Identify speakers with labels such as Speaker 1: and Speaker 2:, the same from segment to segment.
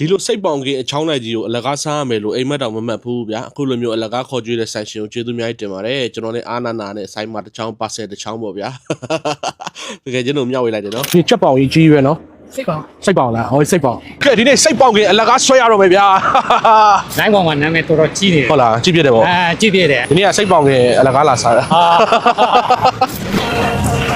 Speaker 1: ဒီလိုစိတ်ပေါင်ကင်အချောင်းလိုက်ကြီးကိုအလကားစားရမယ်လို့အိမ်မက်တောင်မမှတ်ဘူးဗျာအခုလိုမျိုးအလကားခေါ်ကြွေးတဲ့ဆိုင်ရှင်ကိုကျေးဇူးအများကြီးတင်ပါတယ်ကျွန်တော်လည်းအာနာနာနဲ့ဆိုင်မှာတစ်ချောင်းပါဆယ်တစ်ချောင်းပေါ့ဗျာတကယ်ကျွန်တော်မျှဝေလိုက်တယ်နော်
Speaker 2: ဒီချက်ပေါင်ကြီးကြီးပဲနော်
Speaker 3: စိတ်ကောင်း
Speaker 2: စိတ်ပေါင်လားဟောစိတ်ပေါင်ကဲဒီနေ့စိတ်ပေါင်ကင်အလကားဆွဲရတော့မယ်ဗျာ
Speaker 3: နိုင်ကောင်ကနာမည်တော်တော်ကြီးနေတယ်
Speaker 2: ဟုတ်လားကြည့်ပြတယ်ပေါ့
Speaker 3: အာကြည့်ပြတယ်
Speaker 2: ဒီနေ့ကစိတ်ပေါင်ကင်အလကားလာစားတာ
Speaker 3: ဟာ
Speaker 2: ဟုတ်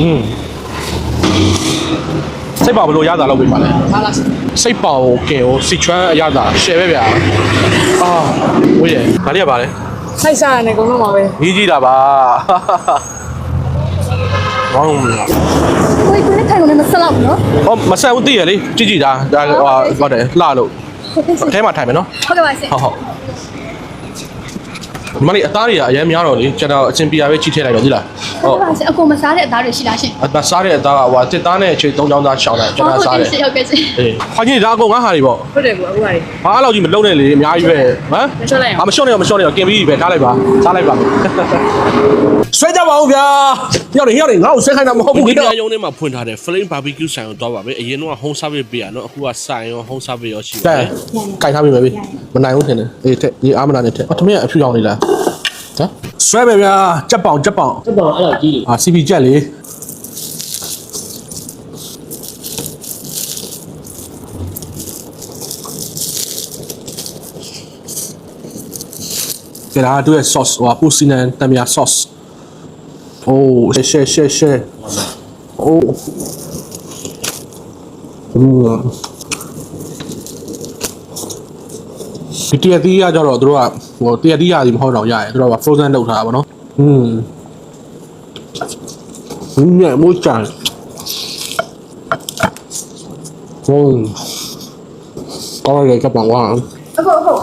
Speaker 2: อืมစိတ်ပေါင်ဘယ်လိုရတာလောက်ပြပါလဲ
Speaker 3: ဟာလား
Speaker 2: စိတ်ပေါင်ကင်ကိုစီချွမ်းအရသာရှယ်ပဲဗျာအာဝေးရဘာလေးရပါလဲ
Speaker 3: ဆိုင်စားရတယ်အကုန်လုံးပါပဲ
Speaker 2: ကြီးကြီးတာပါဘောင်းမလား
Speaker 4: ကိုယ်ကိုယ်ထိုင်လို့မဆက်တော့ဘူးနော်
Speaker 2: ဟောမဆန်ဘူးတည်ရလေကြည့်ကြည့်တာဒါဟိုဟုတ်တယ်လှလို့
Speaker 4: ဟုတ်ကဲ့
Speaker 2: အထဲမှာထိုင်မယ်နော်
Speaker 4: ဟုတ်ကဲ့ပါဆရာ
Speaker 2: ဟုတ်ဟုတ် ဒီမလေးအသားတွေကအရင်များတော့လေကျွန်တော်အချင်းပြရပဲကြီးထည့်လိုက်တော့ဒီလား
Speaker 4: ဟု
Speaker 2: ဟုတ်
Speaker 4: တ်ကဲ့ပါဆရာအကုန်မစားတဲ့အသားတွေရှိလားရှင်
Speaker 2: အသားစားတဲ့အသားကဟိုတစ်သားနဲ့အခြေသုံးချောင်းသားရှောင်းတယ်ကျွန်တော်စားတယ်
Speaker 4: ဟုတ်ကဲ့ရှင်
Speaker 2: အေးခွန်ကြီးဒါအကုန်ငါဟာတွေပေါ့
Speaker 3: ဟုတ်တယ်ကွာအခုကလေ
Speaker 2: ဘာအဲ့လောက်ကြီးမလုံးနဲ့လေအများကြီးပဲဟမ်
Speaker 3: မချောလိုက်အောင်
Speaker 2: အမရှော့နေတော့မရှော့နေတော့กินပြီးပြီပဲထားလိုက်ပါစားလိုက်ပါဆွဲကြပါဦးဗျာရောက်နေရောက်နေငါ့ကိုဆွဲခိုင်းတာမဟုတ်
Speaker 1: ဒီ
Speaker 2: ဘူး
Speaker 1: နေ့
Speaker 2: ခင်ဗျာ
Speaker 1: ရုံးထဲမှာဖွင့်ထားတဲ့ flame barbecue ဆိုင်ကိုတော့ပါပဲအရင်တော့ home service ပေးရနော်အခုကဆိုင်ရော home service ရောရှိပါ
Speaker 2: ကဲ
Speaker 1: တယ်
Speaker 2: ကြိုင်ထားပြီမယ်ပြီမနိုင်ဘူးထင်တယ်အေးထက်ဒီအာမနာနဲ့ထက်အထမင်းအဖြူအောင်လေးလား ဟမ်ဆွဲပဲဗျာကြက်ပေါင်ကြက်ပေါင်
Speaker 3: စတော့အဲ့လိုကြီးလေ
Speaker 2: အာ CP ကြက်လေကဲဒါကသူ့ရဲ့ sauce ဟိုပူစီနန်တမယာ sauce โอ้ရှေရှေရှေရှေโอ้ ဒီတရတီးရကြတော့သူတို့ကဟိုတရတီးရစီမဟုတ်တော့ရရတယ်သူတို့က frozen လုပ်ထားတာဗောနော်อืมညမိုးချန်ဟုတ်ကောင်းရတယ်ကပောင်ဝါ
Speaker 5: အခုအခု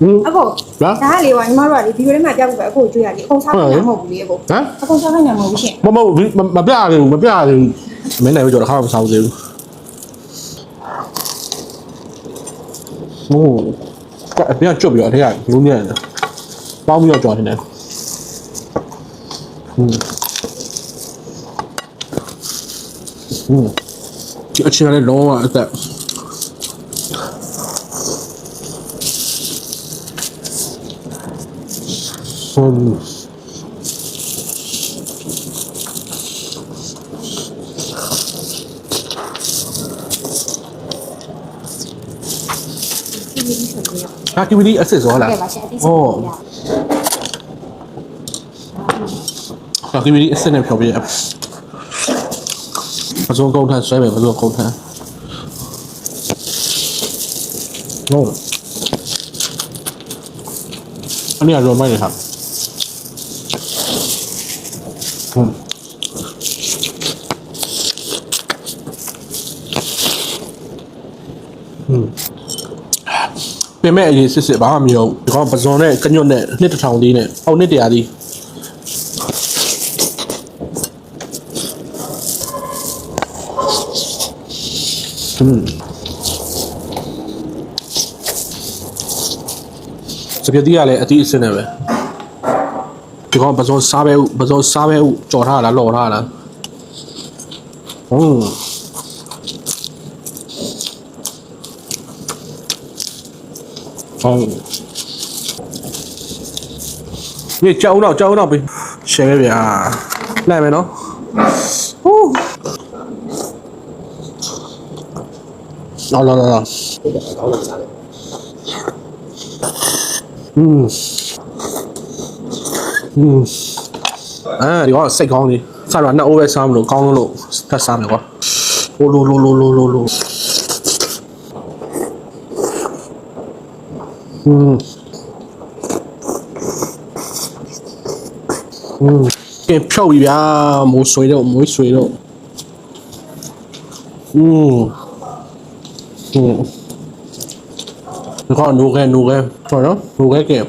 Speaker 2: ဟင်း
Speaker 5: အခု
Speaker 2: လား
Speaker 5: ဒါကလေကညီမတို့ကလေဒီလိုထဲမှာကြောက်ပြီးပဲအခုကျွေးရလေအကုန်စားခိုင်းတာမဟုတ်ဘူးလေအခု
Speaker 2: ဟမ်
Speaker 5: အကုန်စားခိုင်းတာမဟုတ်ဘူးရှင်
Speaker 2: မမမမပြရဘူးမပြရဘူးမင်းနိုင်ကြော်တစ်ခါမှမစားဘူးသေးဘူးဟို ကအပြန်ကျွတ်ပြီးတော့အထက်ကလူညံ့တယ်ပေါင်းပြီးတော့ကြော်နေတယ်ဟင်းဟင်းဒီအချင်းလေးလုံးဝအသက် ဟုတ်ဟာကီဝီဒီအစ်စ်စောလား
Speaker 5: ကဲပါရှင်အတိ
Speaker 2: ဩဟာကီဝီဒီအစ်စ်နဲ့ဖြောပြရပစုံကုန်ထမ်းဆွဲမယ်ပစုံကုန်ထမ်းဟုတ်အနည်းရောမိုင်းနေဟာဟုတ် ပြင်မဲ့အရေးစစ်စစ်ဘာမှမပြောဘူးဒီကောင်ပဇွန်နဲ့ကညွတ်နဲ့နှစ်တစ်ထောင်သေးနဲ့ဟောနှစ်တရာသေးဟွန်းစပီတီကလည်းအတီးအစင်းနဲ့ပဲဒီကောင်ပဇွန်စားပဲဥပဇွန်စားပဲဥကြော်ထားလားလော်ထားလားဟွန်း ဟုတ်ညကြောက်တော့ကြောက်တော့ပြီရှယ်ပဲဗျာနိုင်မယ်နော်ဟူးလာလာလာဟွန်းဟွန်းအဲဒီတော့စိတ်ကောင်းလေစားတော့နှစ်အိုးပဲစားမလို့ကောင်းလို့လို့ဖတ်စားမယ်ကွာဟိုလိုလိုလိုလိုလို อืม อืมကဲဖြောက်ပြီဗျာမိုးဆွေတော့မိုးဆွေတော့อืมอืมဒီကောင်နိုးခဲနိုးခဲဆိုတော့နိုးခဲကဲ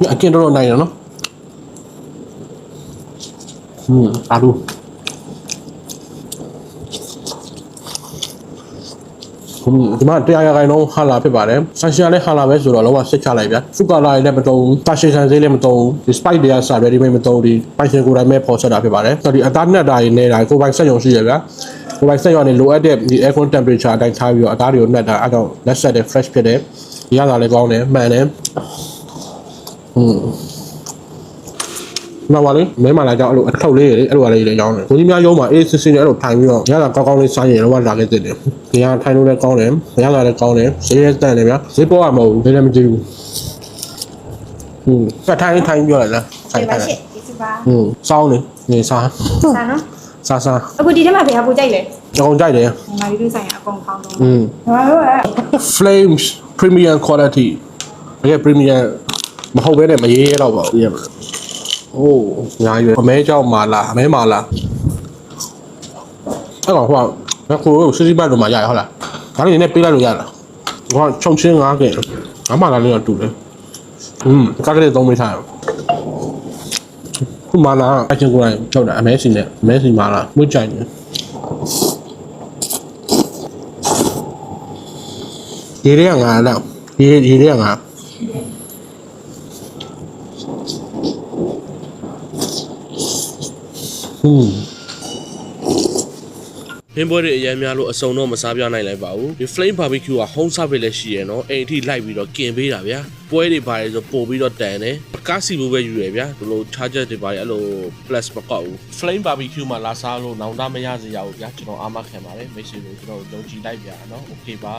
Speaker 2: ညအကင်တော့နိုင်ရနော်อืมအာလူ ဒီမှာတရားရခိုင်လုံးဟာလာဖြစ်ပါတယ်ဆန်ရှာလည်းဟာလာပဲဆိုတော့လောကစစ်ချလိုက်ဗျာစုကာလာလည်းမတုံဘူးတာရှည်ဆန်သေးလည်းမတုံဘူးဒီ spike တွေကစ ready made မတုံဒီပိုင်ရှင်ကိုယ်တိုင်ပဲပေါ်ဆက်တာဖြစ်ပါတယ်ဆိုတော့ဒီအသားနဲ့တာတွေနေတာကိုပိုင်ဆက်ရုံရှိရဗျာကိုပိုင်ဆက်ရုံနဲ့လိုအပ်တဲ့ဒီ air con temperature အတိုင်းထားပြီးတော့အသားတွေကိုနှက်တာအဲ့တော့လက်ဆက်တဲ့ fresh ဖြစ်တယ်ဒီရတာလည်းကောင်းတယ်မှန်တယ်อืม နောက်ပါလေမဲမလာကြောက်အဲ့လိုအထောက်လေးတွေအဲ့လိုလေးတွေရောင်းတယ်ကိုကြီးများရုံးမှာအေးစစ်စစ်နဲ့အဲ့လိုထိုင်ပြီးတော့ရတာကောင်းကောင်းလေးစားရင်တော့လာခဲ့တဲ့တယ်ဒီဟာထိုင်လို့လည်းကောင်းတယ်ရတာလည်းကောင်းတယ်ဈေးရဲတန်တယ်ဗျာဈေးပေါ်ရမဟုတ်ဘူးဈေးလည်းမကြည့်ဘူးဟင်းစထိုင်ထိုင်ပြောလိုက်လား
Speaker 5: ဒီ
Speaker 2: ထိုင်
Speaker 5: မှာ
Speaker 2: ထိုင်
Speaker 5: ရှစ်ဒီစပါ
Speaker 2: ဟင်းစောင်းနေနေစား
Speaker 5: စာနော်
Speaker 2: စားစား
Speaker 5: အခုဒီထဲမှာဘယ်ဟာပူကြိုက်လဲ
Speaker 2: အကုန်ကြိုက်တယ်
Speaker 5: ငါဒီလိုဆိုင်အကုန်ကောင်းတော့
Speaker 2: ဟင်း
Speaker 5: ဘာလို့လဲ
Speaker 2: flames premium quality ဘယ် premium မဟုတ်ဘဲနဲ့မရေးရတော့ပါဘူးရမှာ ဟိုးအများကြီးပဲအမဲကြောက်မာလာအမဲမာလာအဲ့တော့ဟိုကခိုးစစ်စစ်ပတ်လို့မှရရဟုတ်လားဒါလည်းနည်းနည်းပေးလိုက်လို့ရလားဟိုကချုံချင်းငါးကဲငါမာလာလေးတော့တူတယ်อืมကကလေးသုံးမိထားရခုမာလာအချင်းကိုယ်တိုင်ထုတ်တာအမဲစီနဲ့အမဲစီမာလာမွေးကြိုင်တယ်ဒီရေကငါလားဒီရေကငါ ဘူး
Speaker 1: ဟင်းပွဲတွေအများများလို့အစုံတော့မစားပြနိုင်လိုက်ပါဘူးဒီ flame barbecue က home service လည်းရှိရယ်နော်အိမ်အထိလိုက်ပြီးတော့กินပေးတာဗျာပွဲတွေပါတယ်ဆိုပို့ပြီးတော့တန်တယ်ပကားစီဘူးပဲယူရယ်ဗျာဒီလို charger တွေပါတယ်အဲ့လို plus မကောက်ဘူး flame barbecue မှာလာစားလို့နောင်တမရစေရဘူးဗျာကျွန်တော်အားမခံပါတယ်မိတ်ဆွေတို့ကျွန်တော်ယုံကြည်လိုက်ဗျာနော် okay ပါ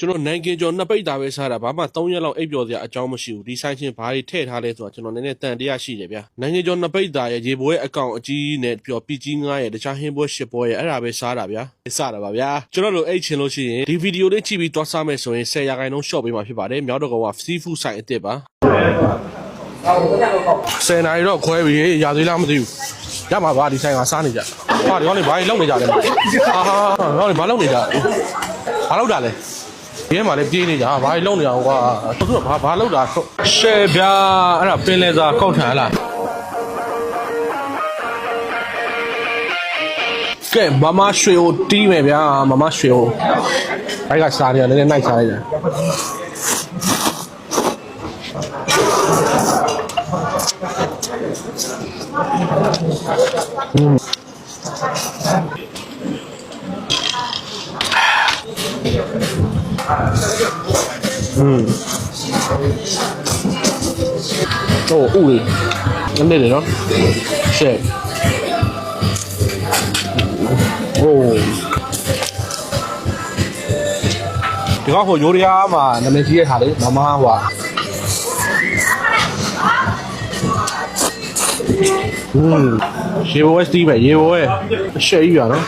Speaker 1: ကျွန်တော်နိုင်ကင်ကျော်နှစ်ပိတ်တာပဲစားတာဘာမှ3ရက်လောက်အိပ်ပျော်စရာအကြောင်းမရှိဘူးဒီဆိုင်ချင်းဘာတွေထည့်ထားလဲဆိုတော့ကျွန်တော်နည်းနည်းတန်တရားရှိတယ်ဗျာနိုင်ကင်ကျော်နှစ်ပိတ်တာရဲ့ရေပွဲအကောင်အကြီးနဲ့ပြောပီကြီးငားရဲ့တခြားဟင်းပွဲရှစ်ပွဲရဲ့အဲ့ဒါပဲစားတာဗျာစားတာပါဗျာကျွန်တော်တို့အိတ်ချင်လို့ရှိရင်ဒီဗီဒီယိုလေးကြည့်ပြီးတွားစားမယ်ဆိုရင်10ရာခိုင်နှုန်း short ပေးမှာဖြစ်ပါတယ်မြောက်တော့က seafood ဆိုင်အစ်စ်ပါ
Speaker 2: ဆယ်နာရီတော့ခွဲပြီရာသေးလားမသိဘူးရမှာပါဒီဆိုင်ကစားနေကြဟာဒီကောင်လေးဘာကြီးလောက်နေကြလဲဟာဟာဟာဒီဘာလောက်နေကြလဲဘာလောက်တာလဲ ဒီထဲမှာလည်းပြေးနေကြဘာကြီးလောက်နေအောင်ကွာသူကဘာဘာလောက်တာရှယ်ဗျာအဲ့ဒါပင်လဲစာကောက်ထန်လားကဲမမရွှေကိုတီးမယ်ဗျာမမရွှေကိုဘိုက်ကစားနေတယ်လည်းနိုင်စားလိုက်တ ဟိုဥလေးနည်းနည်းလေနော်ရှယ်ဟိုဒီကောင်ဟိုရိုးရရားမှာနာမည်ကြီးရဲ့ဟာလေမမဟွာอืมရေဘဝစတီးပဲရေဘဝအရှိကြီးရနော်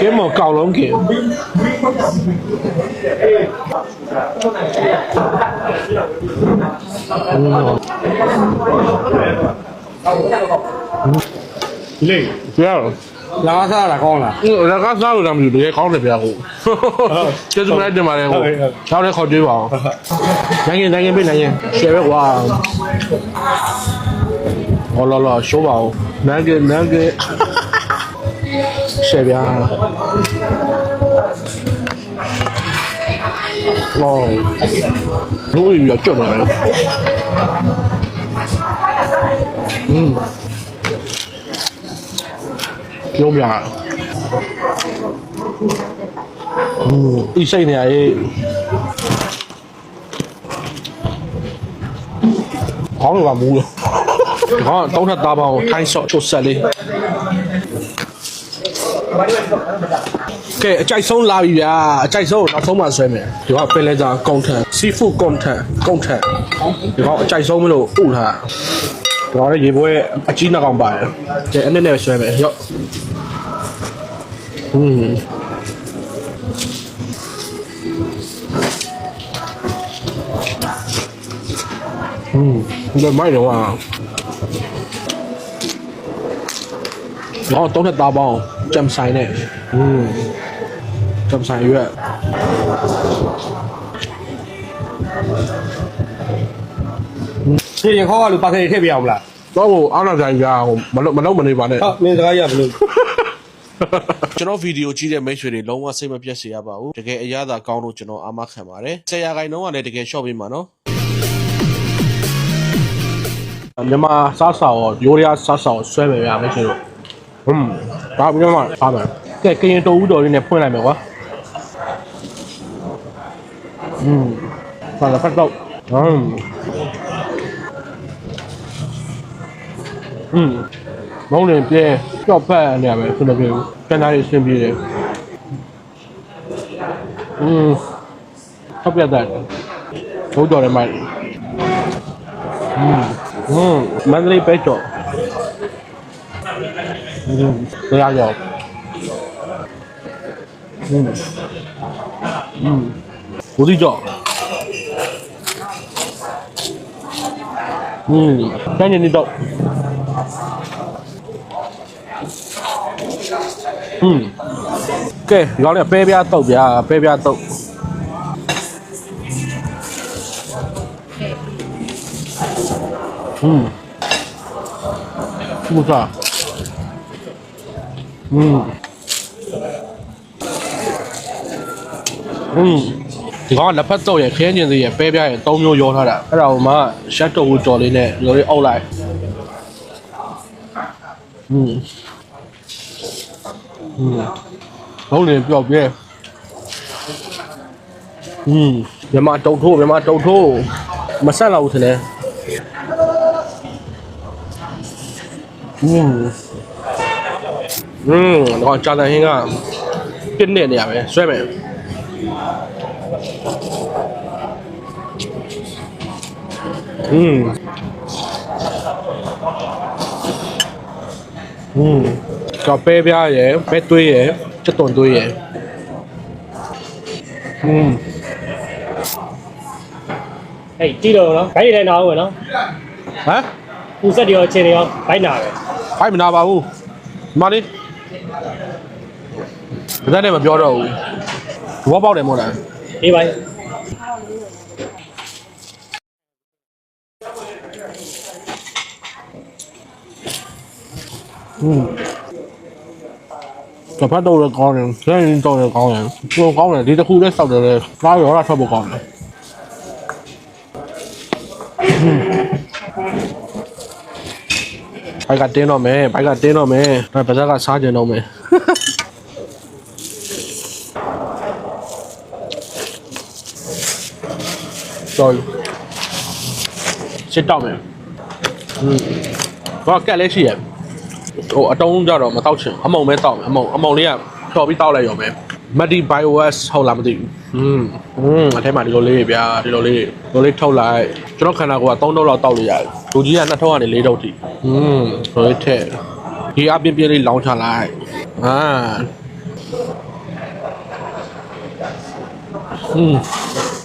Speaker 2: ကဲမောကောက်လုံးကင်လေပြော
Speaker 6: လာစားတာကောင်းလား
Speaker 2: ဟိုရကားစားလို့တော့မလို့တကယ်ကောင်းတယ်ဗျာဟိုကျေးဇူးများတင်ပါတယ်ဟိုချောင်းလေးခေါ်ကြွေးပါအောင်နိုင်ရင်နိုင်ရင်ပြနိုင်ရင်ရှယ်ပဲကွာ 哦啦啦，小宝，那个那个，这边啊。哦，鲈鱼也这么来。嗯。有名。嗯，一岁年的。好了吧，没了。 ဒီကောင်တုံးထက်သားပေါင်းထိုင်းရှော့ချိုဆက်လေးကဲအကြိုက်ဆုံးလာပြီဗျာအကြိုက်ဆုံးနောက်ဆုံးမှဆွဲမယ်ဒီကောင်ပင်လဲကြကုန်ထန်စီဖူးကုန်ထန်ကုန်ထန်ဒီကောင်အကြိုက်ဆုံးမလို့ဥထားဒီကောင်ရေပွဲအကြီးနှစ်ကောင်ပါတယ်ကဲအနည်းနဲ့ဆွဲမယ်ရော့ဟွန်း嗯，你在卖的话。 ။အော်တုံးတဲ့သားပေါင်းဂျမ်ဆိုင်နဲ့ဟွန်းဂျမ်ဆိုင်ရွက်
Speaker 6: ဒီရင်ခေါ်ကလူပါခေထည့်ပြအောင်မလား
Speaker 2: တော့ဟိုအောက်နောက်ကြိုင်ကဟိုမလုံးမလုံးမနေပါနဲ့
Speaker 6: ဟုတ်မင်းစကားရဘလို့
Speaker 1: ကျွန်တော်ဗီဒီယိုကြည့်တဲ့မိတ်ဆွေတွေလုံးဝစိတ်မပြတ်စေရပါဘူးတကယ်အရသာကောင်းလို့ကျွန်တော်အာမခံပါတယ်ဆရာခိုင်တော့ကလည်းတကယ်ရှော့ပေးမှာနော်
Speaker 2: မြန်မာစားစာရောရိုးရစားစာရောဆွဲမယ်ဗျာမိတ်ဆွေတို့ ဟွန်းဒါပြီးမှစားမယ်ကဲကရင်တော်ဦးတော်လေးနဲ့ဖွင့်လိုက်မယ်ကွာอืมပါလာဖတ်တော့ဟွန်းอืมမောင်းနေပြဲကြော့ဖက်နေရမယ်ဆိုတော့ပြန်လာရအဆင်ပြေတယ်อืมဟုတ်ပြတ်တယ်ဘုဒ္ဓတော်ရဲ့မိုက် อืมမန္တလေးပဲကြော် 嗯这辣椒嗯嗯不对劲嗯赶紧你走嗯给要了白边豆边白边豆嗯嗯不错 嗯，嗯，ဒီကောင်ကလက်ဖက်တော့ရခင်းကျင်သေးရပဲပြားရ၃မျိုးရောထားတာအဲ့ဒါကိုမှရှက်တုပ်ကိုကြော်လေးနဲ့ရိုးလေးအုပ်လိုက်อืมอืมလုံးနေပြော့ပြဲอืมမြန်မာတုတ်ထိုးမြန်မာတုတ်ထိုးမဆက်တော့ဘူးထင်တယ် อืม อืมတော့ကြာတန်ဟင်းကပြစ်နေနေရမယ်ဆွဲမယ်อืมอืมတော့ပဲပြားရယ်ပဲသွေးရယ်ချက်သွန်သွေးရယ်อืม
Speaker 7: ဟေးကြည့်တော့နော်ဘိုက်လည်းနာအောင်ပဲနော်
Speaker 2: ဟမ်
Speaker 7: ပူဆက်တွေရောခြေတွေရောဘိုက်နာပဲ
Speaker 2: ဖိုက်မနာပါဘူးဒီမလေး ဒါနဲ့မပြောတော့ဘူးဘောပေါက်တယ်မို့လား
Speaker 7: ဒီဘိုက်
Speaker 2: อืมကပတ်တော့လည်းကောင်းတယ်ဆင်းရင်တော့လည်းကောင်းတယ်ဘယ်ကောင်းလဲဒီတစ်ခုလည်းစောက်တယ်လေကားရောလာထွက်ဖို့ကောင်းတယ် ဘိုက်ကတင်းတော့မယ်ဘိုက်ကတင်းတော့မယ်ဒါပါဇက်ကစားကြတော့မယ်တော်စစ်တော့မယ်อืมတော့ကက်လည်းရှိရဟိုအတုံးကြတော့မတောက်ချင်အမုံပဲတောက်မယ်အမုံအမုံလေးကဖြော်ပြီးတောက်လိုက်ရုံပဲ မတီဘိုင်ဝက်ဟုတ်လားမသိဘူးဟွန်းအထဲမှာဒီလိုလေးတွေဗျာဒီလိုလေးဒီလိုလေးထုတ်လိုက်ကျွန်တော်ခန္ဓာကိုယ်က3ထုပ်လောက်တောက်လို့ရတယ်လူကြီးက2ထုပ်ကနေ4ထုပ်ထိဟွန်းဆိုရထက်ဒီအပြင်းပြင်းလေးလောင်းချလိုက်ဟာဟွန်း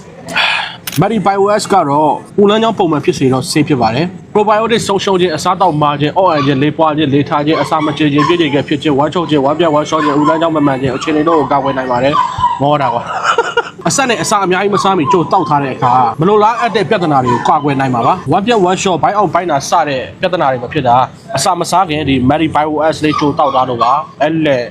Speaker 2: မရီဘိုင်အိုအက်စ်ကတော့ဦးလန်းချောင်းပုံမှန်ဖြစ်စေတော့ဆေးဖြစ်ပါတယ်။ probiotic ဆုံးရှုံးခြင်းအစားတောက်မာခြင်းအော့အန်ခြင်းလေးပွားခြင်းလေးထားခြင်းအစာမကြေခြင်းပြည့်ကြေခဲ့ဖြစ်ခြင်းဝမ်းချုပ်ခြင်းဝမ်းပြတ်ဝမ်းရှော့ခြင်းဦးလန်းချောင်းမမှန်ခြင်းအခြေအနေတို့ကိုကာကွယ်နိုင်ပါတယ်။မောတာကွာ။အဆက်နဲ့အစာအများကြီးမစားမီကြိုတောက်ထားတဲ့အခါမလိုလားအပ်တဲ့ပြဿနာတွေကိုကာကွယ်နိုင်မှာပါ။ဝမ်းပြတ်ဝမ်းရှော့ဘိုင်းအောင်ဘိုင်းနာစတဲ့ပြဿနာတွေမဖြစ်တာအစာမစားခင်ဒီ Mary BioS လေးကြိုတောက်ထားလို့ပါ။အဲ့လက်